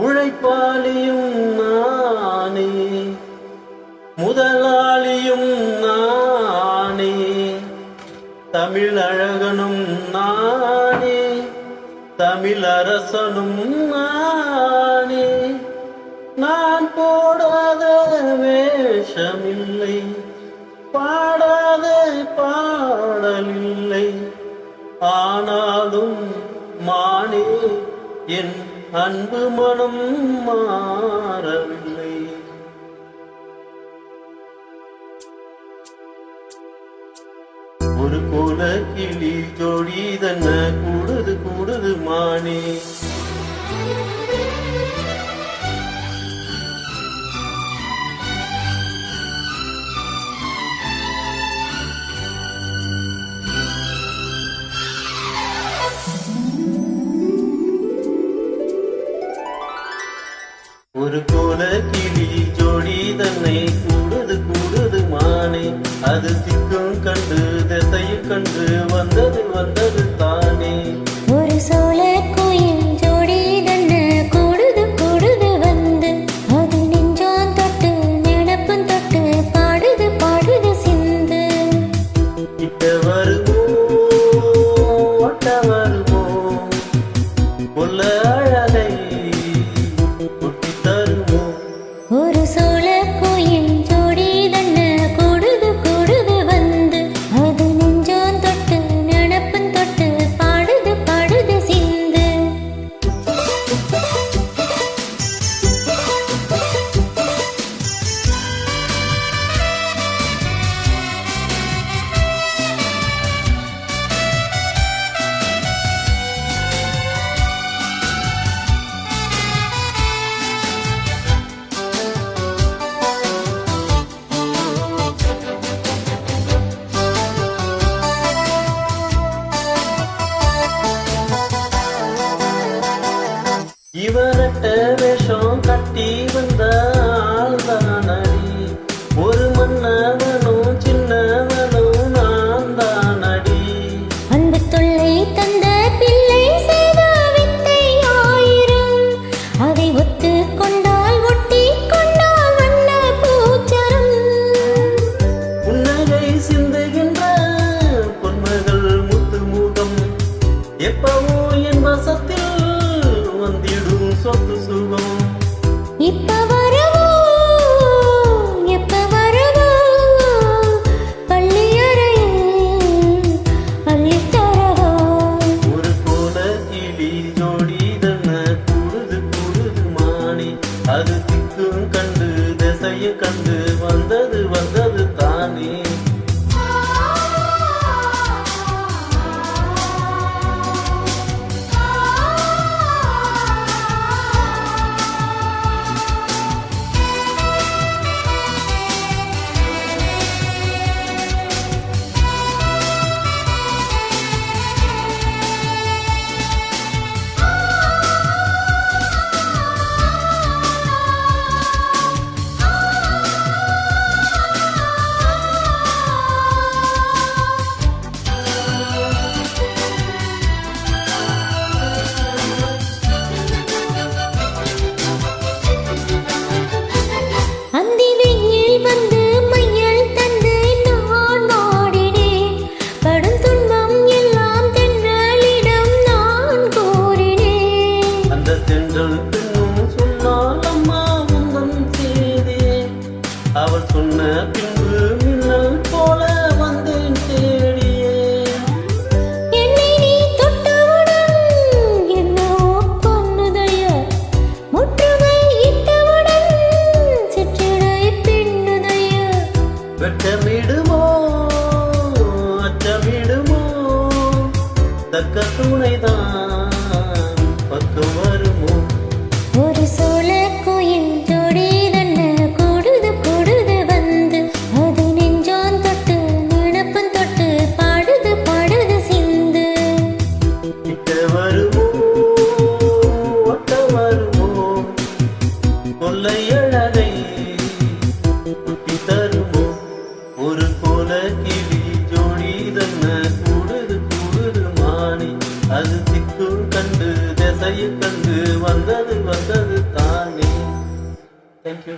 உழைப்பாளியும் நானே. முதலாளியும் நானே. தமிழழகனும் நானே. தமிழரசனும் நானே. நான் போடாத வேஷமில்லை பாடாத பாடலில்லை. ஆனாலும் மானே என் அன்பு மனம் மாறவில்லை. ஒரு கோல கிளி ஜோடி தன்ன கூடது கூடது மானே. அது திக்கும் கண்டு திசையும் கண்டு வந்தது வந்தது தானே. ஒரு சோல கோயில் ஜோடி தன்ன கூடுது கூடுது வந்து. அது நெஞ்சான் தொட்டு நினப்பும் தொட்டு பாடுது பாடுது சிந்து. கிட்ட வருமோ 건 அது திக்கும் கண்டு திசைய கண்டு அந்த பெண்ணும் சொன்னால் அம்மா உந்தன் செய்தே அவள் சொன்ன பின்பு மின்னல் போல வந்தேன் தேடியே என்னை நீ தொட்டவுடன் என்னவோ பொன்னுதைய முற்றுகை இட்டவுடன் சிற்றடை பின்னுதைய வெட்டமிடுமோ அச்சமிடுமோ தக்க துணைதான். அது திக்குள் கண்டு திசையை கண்டு வந்தது வந்தது தானே. தேங்க்யூ